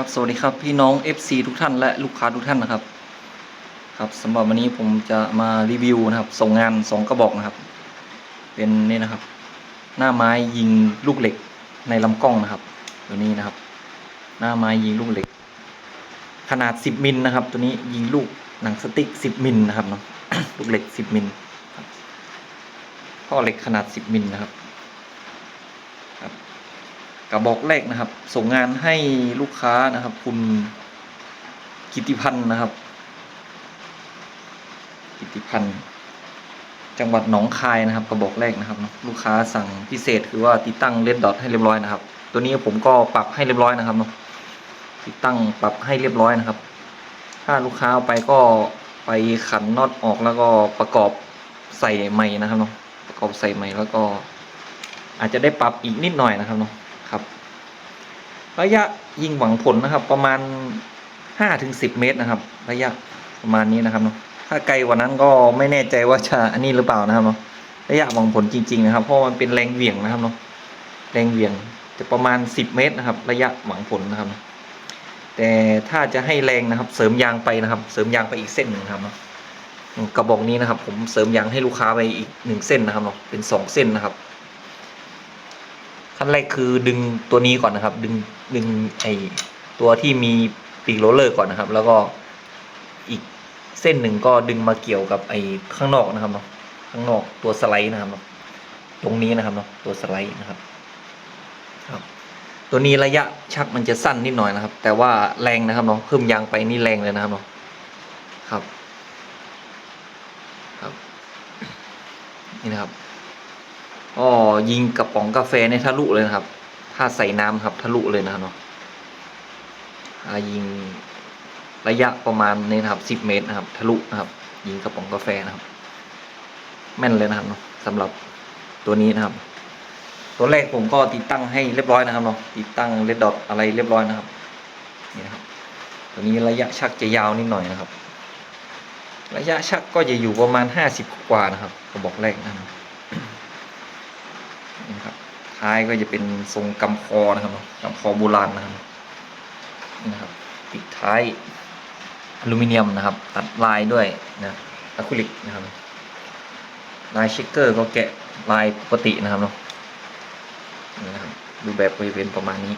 ครับสวัสดีครับพี่น้อง FC ทุกท่านและลูกค้าทุกท่านนะครับ ครับสำหรับวันนี้ผมจะมารีวิวนะครับ ส่งงานสองกระบอกนะครับ เป็นนี่นะครับ หน้าไม้ยิงลูกเหล็กในลำกล้องนะครับตัวนี้นะครับ หน้าไม้ยิงลูกเหล็ก ขนาด 10มิลนะครับ ตัวนี้ยิงลูกหนังสติ๊ก 10มิลนะครับเนาะลูกเหล็ก 10มิลครับท่อเหล็กขนาด 10มิลนะครับ กระบอกแรกนะครับ ส่งงานให้ลูกค้านะครับ คุณกิติพันธ์นะครับ กิติพันธ์จังหวัดหนองคายนะครับ กระบอกแรกนะครับ ลูกค้าสั่งพิเศษคือว่าติดตั้งเลดดอทให้เรียบร้อยนะครับ ตัวนี้ผมก็ปรับให้เรียบร้อยนะครับเนาะติดตั้งปรับให้เรียบร้อยนะครับ ถ้าลูกค้าเอาไปก็ไปขันน็อตออกแล้วก็ประกอบใส่ใหม่นะครับเนาะประกอบใส่ใหม่แล้วก็อาจจะได้ปรับอีกนิดหน่อยนะครับเนาะ ระยะยิงหวังผลนะครับ ประมาณห้าถึงสิบเมตรนะครับ ระยะประมาณนี้นะครับเนาะถ้าไกลกว่านั้นก็ไม่แน่ใจว่าจะอันนี้หรือเปล่านะครับเนาะระยะหวังผลจริง ๆ นะครับ เพราะมันเป็นแรงเหวี่ยงนะครับเนาะแรงเหวี่ยงจะประมาณสิบเมตรนะครับ ระยะหวังผลนะครับ แต่ถ้าจะให้แรงนะครับ เสริมยางไปนะครับ เสริมยางไปอีกเส้นหนึ่งครับเนาะกระบอกนี้นะครับ ผมเสริมยางให้ลูกค้าไปอีกหนึ่งเส้นนะครับเนาะเป็นสองเส้นนะครับ ขั้นแรกคือดึงตัวนี้ก่อนนะครับ ดึงดึงไอตัวที่มีปีกโรลเลอร์ก่อนนะครับ แล้วก็อีกเส้นหนึ่งก็ดึงมาเกี่ยวกับไอข้างนอกนะครับเนาะข้างนอกตัวสไลด์นะครับเนาะตรงนี้นะครับเนาะตัวสไลด์นะครับครับ ตัวนี้ระยะชักมันจะสั้นนิดหน่อยนะครับ แต่ว่าแรงนะครับเนาะเพิ่มยางไปนี่แรงเลยนะครับเนาะครับ ครับ นี่นะครับ ก็ยิงกระป๋องกาแฟในทะลุเลยนะครับ ถ้าใส่น้ำครับทะลุเลยนะครับเนาะอายิงระยะประมาณนี้นะครับสิบเมตรนะครับ ทะลุนะครับ ยิงกระป๋องกาแฟนะครับ แม่นเลยนะครับเนาะสำหรับตัวนี้นะครับ ตัวแรกผมก็ติดตั้งให้เรียบร้อยนะครับเนาะติดตั้งเลดดอทอะไรเรียบร้อยนะครับนี่นะครับ ตัวนี้ระยะชักจะยาวนิดหน่อยนะครับ ระยะชักก็จะอยู่ประมาณห้าสิบกว่านะครับกระบอกแรกนะครับ ท้ายก็จะเป็นทรงกำคอนะครับกำคอโบราณนะครับนี่นะครับปิดท้ายอลูมิเนียมนะครับ ตัดลายด้วยนะอะคริลิกนะครับ ลายเชคเกอร์ก็แกะลายปกตินะครับเนาะนี่นะครับดูแบบก็จะเป็นประมาณนี้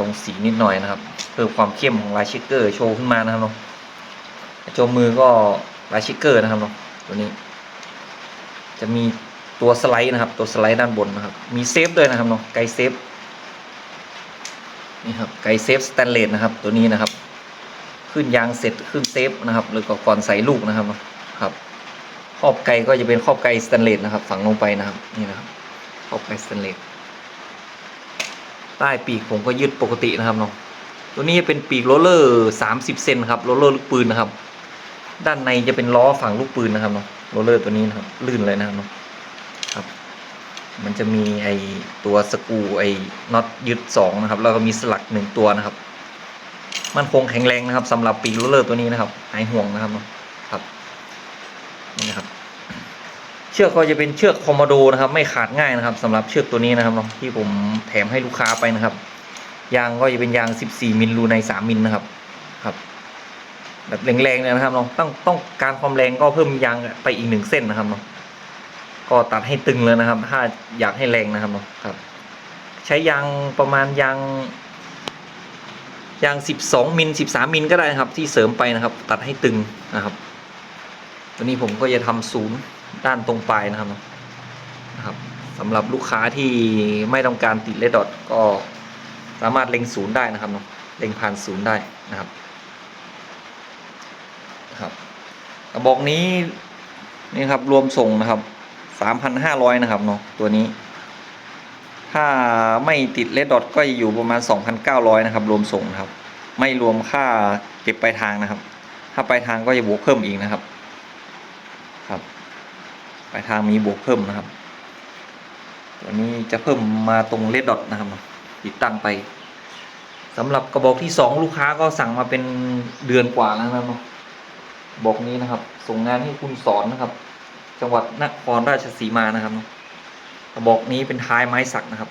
ลงสีนิดหน่อยนะครับ เพิ่มความเข้มของลายเชคเกอร์โชว์ขึ้นมานะครับเนาะโจมมือก็ลายเชคเกอร์นะครับเนาะตัวนี้ จะมี ตัวสไลด์นะครับ ตัวสไลด์ด้านบนนะครับ มีเซฟด้วยนะครับเนาะไกเซฟนี่ครับไกเซฟสแตนเลสนะครับ ตัวนี้นะครับ ขึ้นยางเสร็จขึ้นเซฟนะครับหรือก็ก่อนใส่ลูกนะครับนะครับครอบไกก็จะเป็นครอบไกสแตนเลสนะครับ ฝังลงไปนะครับนี่นะครับครอบไกสแตนเลสใต้ปีกผมก็ยึดปกตินะครับเนาะตัวนี้จะเป็นปีกโรลเลอร์สามสิบเซนครับโรลเลอร์ลูกปืนนะครับ ด้านในจะเป็นล้อฝังลูกปืนนะครับเนาะโรลเลอร์ตัวนี้นะครับลื่นเลยนะครับเนาะ มันจะมีไอตัวสกูไอน็อตยึดสองนะครับ แล้วก็มีสลักหนึ่งตัวนะครับ มันคงแข็งแรงนะครับสำหรับปีโรลเลอร์ตัวนี้นะครับหายห่วงนะครับครับนี่นะครับ เชือกก็จะเป็นเชือกคอมโมโดนะครับ ไม่ขาดง่ายนะครับสำหรับเชือกตัวนี้นะครับเนาะที่ผมแถมให้ลูกค้าไปนะครับ ยางก็จะเป็นยาง 14 มิลรูใน 3 มิลนะครับครับแบบแรงๆเลยนะครับเนาะต้องต้องการความแรงก็เพิ่มยางไปอีกหนึ่งเส้นนะครับเนาะ ก็ตัดให้ตึงเลยนะครับ ถ้าอยากให้แรงนะครับเนาะครับ ใช้ยางประมาณยางยาง 12มิล13มิลก็ได้นะครับ ที่เสริมไปนะครับ ตัดให้ตึงนะครับตัวนี้ผมก็จะทำศูนย์ด้านตรงปลายนะครับนะครับสำหรับลูกค้าที่ไม่ต้องการติดเลดดอทก็สามารถเล็งศูนย์ได้นะครับเนาะเล็งผ่านศูนย์ได้นะครับครับกระบอกนี้นี่ครับรวมส่งนะครับ สามพันห้าร้อยนะครับเนาะตัวนี้ ถ้าไม่ติดเลดดอทก็จะอยู่ประมาณสองพันเก้าร้อยนะครับ รวมส่งนะครับ ไม่รวมค่าเก็บปลายทางนะครับ ถ้าปลายทางก็จะบวกเพิ่มอีกนะครับ ครับปลายทางมีบวกเพิ่มนะครับ ตัวนี้จะเพิ่มมาตรงเลดดอทนะครับติดตั้งไปสำหรับกระบอกที่สองลูกค้าก็สั่งมาเป็นเดือนกว่าแล้วนะเนาะบอกนี้นะครับ ส่งงานให้คุณสอนนะครับ จังหวัดนครราชสีมานะครับกระบอกนี้เป็นท้ายไม้สักนะครับ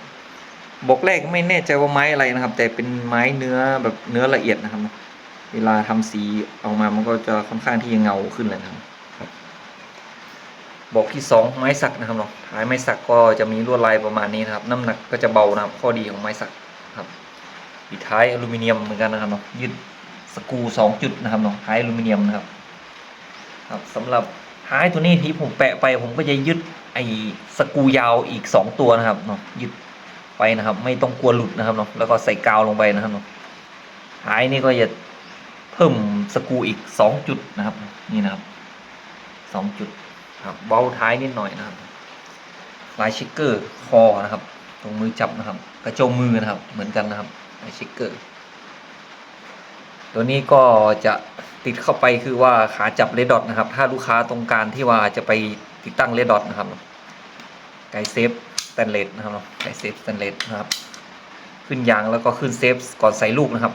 บอกแรกไม่แน่ใจว่าไม้อะไรนะครับ แต่เป็นไม้เนื้อแบบเนื้อละเอียดนะครับ เวลาทำสีออกมามันก็จะค่อนข้างที่จะเงาขึ้นเลยนะครับครับบอกที่สองไม้สักนะครับเนาะท้ายไม้สักก็จะมีลวดลายประมาณนี้นะครับ น้ำหนักก็จะเบานะครับ ข้อดีของไม้สักครับปิดท้ายอลูมิเนียมเหมือนกันนะครับเนาะยึดสกรูสองจุดนะครับเนาะท้ายอลูมิเนียมนะครับ ครับสำหรับ ท้ายตัวนี้ที่ผมแปะไปผมก็จะยึดไอ้สกูยาวอีกสองตัวนะครับเนาะยึดไปนะครับ ไม่ต้องกลัวหลุดนะครับเนาะแล้วก็ใส่กาวลงไปนะครับเนาะท้ายนี่ก็จะเพิ่มสกูอีกสองจุดนะครับนี่นะครับสองจุดครับเบาท้ายนิดหน่อยนะครับลายช็คเกอร์คอนะครับ ตรงมือจับนะครับ กระโจมมือนะครับเหมือนกันนะครับลายช็คเกอร์ ตัวนี้ก็จะ ติดเข้าไปคือว่าขาจับเลดดอทนะครับ ถ้าลูกค้าต้องการที่ว่าจะไปติดตั้งเลดดอทนะครับไกด์เซฟสแตนเลสนะครับไกด์เซฟสแตนเลสนะครับ ขึ้นยางแล้วก็ขึ้นเซฟก่อนใส่ลูกนะครับ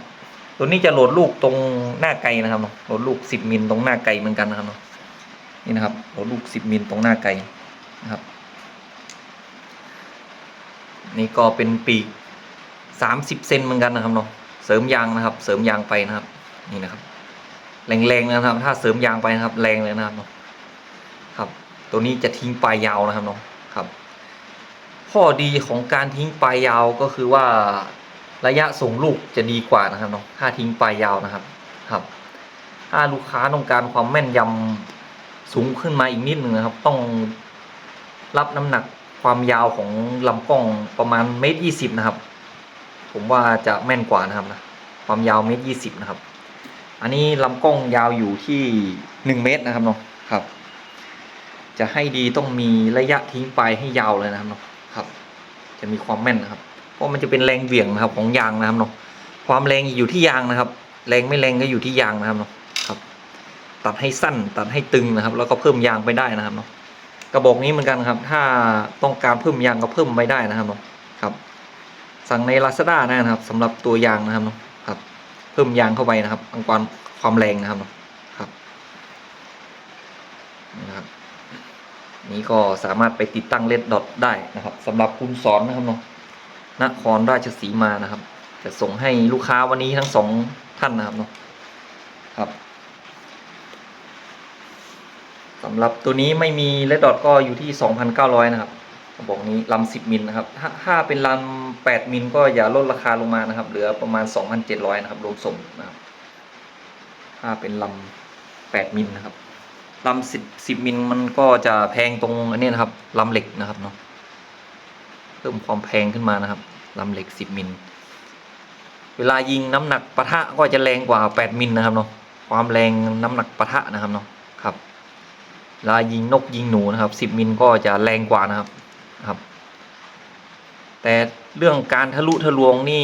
ตัวนี้จะโหลดลูกตรงหน้าไกลนะครับโหลดลูก 10มิลตรงหน้าไกลเหมือนกันนะครับนี่นะครับโหลดลูก 10มิลตรงหน้าไกลนะครับนี่ก็เป็นปีก 30 เซนเหมือนกันนะครับเนาะเสริมยางนะครับ เสริมยางไปนะครับ นี่นะครับ แรงๆนะครับ ถ้าเสริมยางไปนะครับ แรงเลยนะครับเนาะครับ ตัวนี้จะทิ้งปลายยาวนะครับเนาะครับ ข้อดีของการทิ้งปลายยาวก็คือว่าระยะส่งลูกจะดีกว่านะครับเนาะถ้าทิ้งปลายยาวนะครับ ครับ ถ้าลูกค้าต้องการความแม่นยำสูงขึ้นมาอีกนิดหนึ่งนะครับ ต้องรับน้ำหนักความยาวของลำกล้องประมาณเมตรยี่สิบนะครับ ผมว่าจะแม่นกว่านะครับนะความยาวเมตรยี่สิบนะครับ อันนี้ลำกล้องยาวอยู่ที่หนึ่งเมตรนะครับเนาะครับ จะให้ดีต้องมีระยะทิ้งไปให้ยาวเลยนะครับเนาะครับ จะมีความแม่นนะครับ เพราะมันจะเป็นแรงเหวี่ยงนะครับของยางนะครับเนาะความแรงอยู่ที่ยางนะครับ แรงไม่แรงก็อยู่ที่ยางนะครับเนาะครับ ตัดให้สั้นตัดให้ตึงนะครับ แล้วก็เพิ่มยางไปได้นะครับเนาะกระบอกนี้เหมือนกันครับ ถ้าต้องการเพิ่มยางก็เพิ่มไปได้นะครับเนาะครับ สั่งใน Lazada นะครับสำหรับตัวยางนะครับเนาะครับ เพิ่มยางเข้าไปนะครับอังความความแรงนะครับเนาะครับ นี่นะครับนี้ก็สามารถไปติดตั้งเลดดอทได้นะครับสำหรับคุณสอนนะครับเนาะนครราชสีมานะครับ จะส่งให้ลูกค้าวันนี้ทั้งสองท่านนะครับเนาะครับสำหรับตัวนี้ไม่มีเลดดอทก็อยู่ที่ 2,900 นะครับ ระบอกนี้ลำ10มิลนะครับถ้าถ้าเป็นลำ8มิลก็อย่าลดราคาลงมานะครับ เหลือประมาณ2,700นะครับรวมส่งนะครับ ถ้าเป็นลำ8มิลนะครับลำสิบสิบมิลมันก็จะแพงตรงอันนี้นะครับลำเหล็กนะครับเนาะเพิ่มความแพงขึ้นมานะครับลำเหล็กสิบมิลเวลายิงน้ำหนักปะทะก็จะแรงกว่าแปดมิลนะครับเนาะความแรงน้ำหนักปะทะนะครับเนาะครับเวลายิงนกยิงหนูนะครับสิบมิลก็จะแรงกว่านะครับ ครับ แต่เรื่องการทะลุทะลวงนี่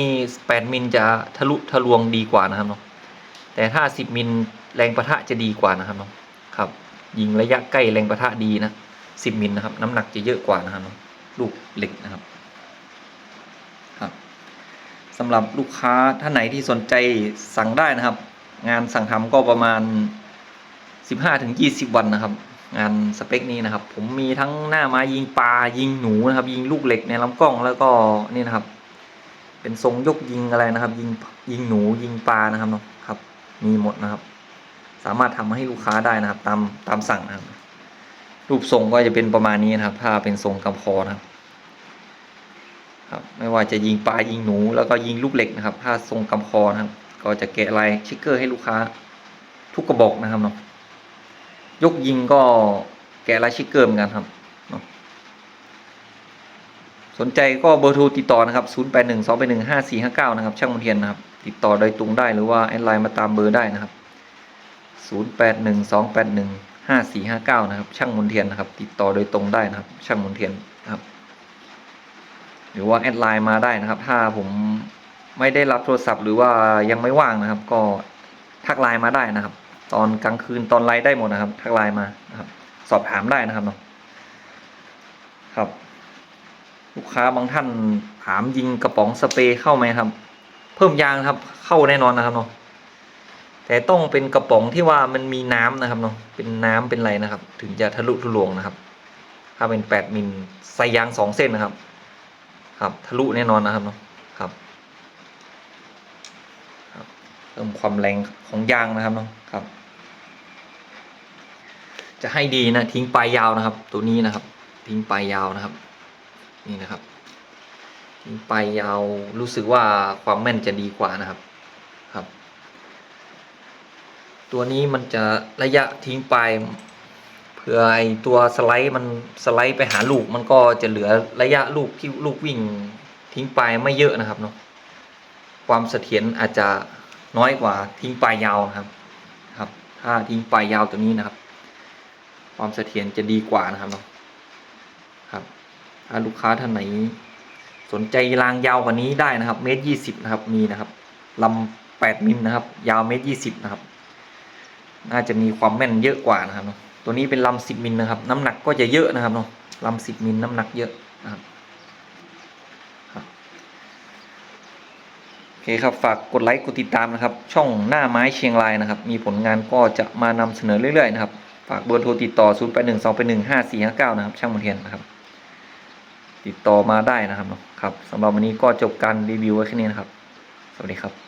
แปดมิลจะทะลุทะลวงดีกว่านะครับเนาะแต่ถ้าสิบมิลแรงปะทะจะดีกว่านะครับเนาะครับ ยิงระยะใกล้แรงประทะดีนะสิบมิลนะครับ น้ำหนักจะเยอะกว่านะครับเนาะลูกเหล็กนะครับครับสำหรับลูกค้าท่านไหนที่สนใจสั่งได้นะครับ งานสั่งทำก็ประมาณสิบห้าถึงยี่สิบวันนะครับ งานสเปคนี้นะครับ ผมมีทั้งหน้าไม้ยิงปลายิงหนูนะครับ ยิงลูกเหล็กในลำกล้องแล้วก็นี่นะครับ เป็นทรงยกยิงอะไรนะครับ ยิงยิงหนูยิงปลานะครับเนาะครับ มีหมดนะครับ สามารถทำให้ลูกค้าได้นะครับ ตามตามสั่งนะครับ รูปทรงก็จะเป็นประมาณนี้นะครับ ถ้าเป็นทรงกำพอนะครับครับไม่ว่าจะยิงปลายิงหนูแล้วก็ยิงลูกเหล็กนะครับ ถ้าทรงกำพอนะครับ ก็จะแกะลายชิกเกอร์ให้ลูกค้าทุกกระบอกนะครับเนาะ ยกยิงก็แกะลายชิกเกอร์เหมือนกันครับ สนใจก็เบอร์โทรติดต่อนะครับ 0 8 1 2 8 1 5 4 5 9 นะครับ ช่างมนเทียนนะครับ ติดต่อโดยตรงได้หรือว่าแอดไลน์มาตามเบอร์ได้นะครับ 0 8 1 2 8 1 5 4 5 9 นะครับ ช่างมนเทียนนะครับ ติดต่อโดยตรงได้นะครับ ช่างมนเทียนนะครับ หรือว่าแอดไลน์มาได้นะครับ ถ้าผมไม่ได้รับโทรศัพท์หรือว่ายังไม่ว่างนะครับ ก็ทักไลน์มาได้นะครับ ตอนกลางคืนตอนไลน์ได้หมดนะครับทักไลน์มานะครับ สอบถามได้นะครับเนาะครับ ลูกค้าบางท่านถามยิงกระป๋องสเปรย์เข้าไหมครับ เพิ่มยางครับ เข้าแน่นอนนะครับเนาะแต่ต้องเป็นกระป๋องที่ว่ามันมีน้ำนะครับเนาะเป็นน้ำเป็นไรนะครับ ถึงจะทะลุทะลวงนะครับ ถ้าเป็นแปดมิลใส่ยางสองเส้นนะครับ ครับ ทะลุแน่นอนนะครับเนาะครับ เพิ่มความแรงของยางนะครับเนาะครับ จะให้ดีนะทิ้งปลายยาวนะครับ ตัวนี้นะครับ ทิ้งปลายยาวนะครับ นี่นะครับ ทิ้งปลายยาวรู้สึกว่าความแม่นจะดีกว่านะครับครับ ตัวนี้มันจะระยะทิ้งปลายเผื่อไอตัวสไลด์มันสไลด์ไปหาลูกมันก็จะเหลือระยะลูกที่ลูกวิ่งทิ้งปลายไม่เยอะนะครับเนาะความเสถียรอาจจะ น้อยกว่าทิ้งปลายยาวนะครับครับ ถ้าทิ้งปลายยาวตัวนี้นะครับ ความเสถียรจะดีกว่านะครับเนาะครับ ถ้าลูกค้าท่านไหน สนใจรางยาวกว่านี้ได้นะครับ เมตรยี่สิบนะครับมีนะครับลำแปดมิลนะครับ ยาวเมตรยี่สิบนะครับ น่าจะมีความแม่นเยอะกว่านะครับเนาะตัวนี้เป็นลำสิบมิลนะครับ น้ำหนักก็จะเยอะนะครับเนาะลำสิบมิลน้ำหนักเยอะนะครับครับโอเคครับฝากกดไลค์กดติดตามนะครับ ช่องหน้าไม้เชียงรายนะครับ มีผลงานก็จะมานำเสนอเรื่อยๆนะครับ ฝากเบอร์โทรติดต่อ 0 8 1 2 8 1 5 4 5 9 นะครับ ช่างมนเทียนนะครับ ติดต่อมาได้นะครับครับสำหรับวันนี้ก็จบการรีวิวไว้แค่นี้นะครับ สวัสดีครับ